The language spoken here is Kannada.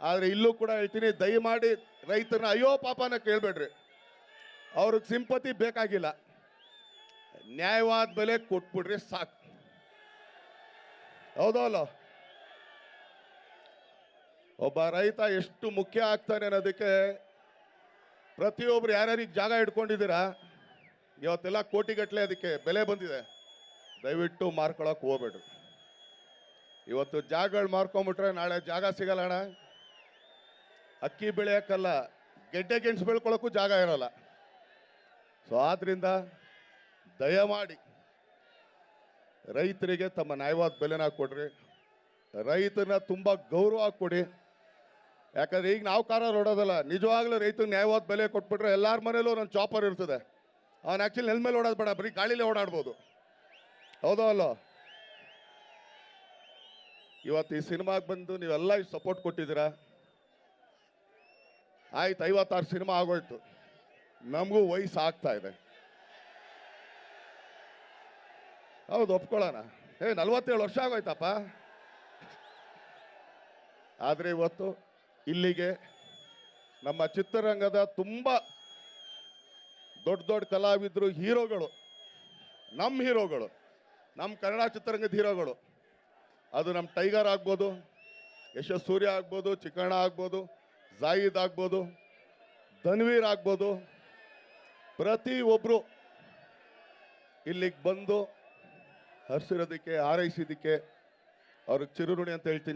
ಆದರೆ ಇಲ್ಲೂ ಕೂಡ ಹೇಳ್ತೀನಿ, ದಯಮಾಡಿ ರೈತರನ್ನ, ಅಯ್ಯೋ ಪಾಪನ ಕೇಳಬೇಡ್ರಿ. ಅವ್ರಿಗೆ ಸಿಂಪತಿ ಬೇಕಾಗಿಲ್ಲ. ನ್ಯಾಯವಾದ ಬೆಲೆ ಕೊಟ್ಬಿಡ್ರಿ ಸಾಕು. ಹೌದಲ್ಲ? ಒಬ್ಬ ರೈತ ಎಷ್ಟು ಮುಖ್ಯ ಆಗ್ತಾನೆ ಅನ್ನೋದಕ್ಕೆ ಪ್ರತಿಯೊಬ್ರು ಯಾರ್ಯಾರಿಗೆ ಜಾಗ ಇಟ್ಕೊಂಡಿದ್ದೀರಾ? ಇವತ್ತೆಲ್ಲ ಕೋಟಿಗಟ್ಟಲೆ ಅದಕ್ಕೆ ಬೆಲೆ ಬಂದಿದೆ. ದಯವಿಟ್ಟು ಮಾರ್ಕೊಳಕ್ಕೆ ಹೋಗ್ಬೇಡ್ರಿ. ಇವತ್ತು ಜಾಗಗಳು ಮಾರ್ಕೊಂಬಿಟ್ರೆ ನಾಳೆ ಜಾಗ ಸಿಗಲ್ಲ ಅಣ್ಣ. ಅಕ್ಕಿ ಬೆಳೆಯೋಕ್ಕಲ್ಲ, ಗೆಡ್ಡೆ ಗೆಣಸು ಬೆಳ್ಕೊಳ್ಳೋಕ್ಕೂ ಜಾಗ ಇರಲ್ಲ. ಸೊ ಆದ್ರಿಂದ ದಯಮಾಡಿ ರೈತರಿಗೆ ತಮ್ಮ ನ್ಯಾಯವಾದ ಬೆಲೆನ ಕೊಡ್ರಿ. ರೈತನ ತುಂಬ ಗೌರವ ಕೊಡಿ. ಯಾಕಂದ್ರೆ ಈಗ ನಾವು ಕಾರ ಓಡೋದಲ್ಲ, ನಿಜವಾಗ್ಲೂ ರೈತಗೆ ನ್ಯಾಯವಾದ ಬೆಲೆ ಕೊಟ್ಬಿಟ್ರೆ ಎಲ್ಲಾರ ಮನೇಲೂ ಒಂದು ಚಾಪರ್ ಇರ್ತದೆ. ಅವನು ಆ್ಯಕ್ಚುಲಿ ನೆಲ ಮೇಲೆ ಓಡೋದು ಬೇಡ, ಬರೀ ಗಾಳಿಲೇ ಓಡಾಡ್ಬೋದು. ಹೌದೋ ಅಲ್ಲೋ? ಇವತ್ತು ಈ ಸಿನಿಮಾಗೆ ಬಂದು ನೀವೆಲ್ಲ ಸಪೋರ್ಟ್ ಕೊಟ್ಟಿದ್ದೀರಾ? ಆಯ್ತು, ಐವತ್ತಾರು ಸಿನಿಮಾ ಆಗೋಯ್ತು. ನಮಗೂ ವಯಸ್ಸು ಆಗ್ತಾ ಇದೆ. ಹೌದು, ಒಪ್ಕೊಳ್ಳೋಣ. ಏ, ನಲ್ವತ್ತೇಳು ವರ್ಷ ಆಗೋಯ್ತಪ್ಪ. ಆದರೆ ಇವತ್ತು ಇಲ್ಲಿಗೆ ನಮ್ಮ ಚಿತ್ರರಂಗದ ತುಂಬ ದೊಡ್ಡ ದೊಡ್ಡ ಕಲಾವಿದರು ಹೀರೋಗಳು ನಮ್ಮ ಹೀರೋಗಳು ನಮ್ಮ ಕನ್ನಡ ಚಿತ್ರರಂಗದ ಹೀರೋಗಳು. ಅದು ನಮ್ಮ ಟೈಗರ್ ಆಗ್ಬೋದು ಯಶಸ್ ಸೂರ್ಯ ಆಗ್ಬೋದು, ಚಿಕ್ಕಣ್ಣ ಆಗ್ಬೋದು ಜಾಯಿದ್ ಆಗ್ಬೋದು ಧನ್ವೀರ್ ಆಗ್ಬೋದು ಪ್ರತಿ ಒಬ್ರು ಇಲ್ಲಿಗೆ ಬಂದು ಹಸಿರೋದಿಕ್ಕೆ ಹಾರೈಸಿದ್ದಕ್ಕೆ ಅವ್ರಿಗೆ ಚಿರುರುಣಿ ಅಂತ ಹೇಳ್ತೀನಿ.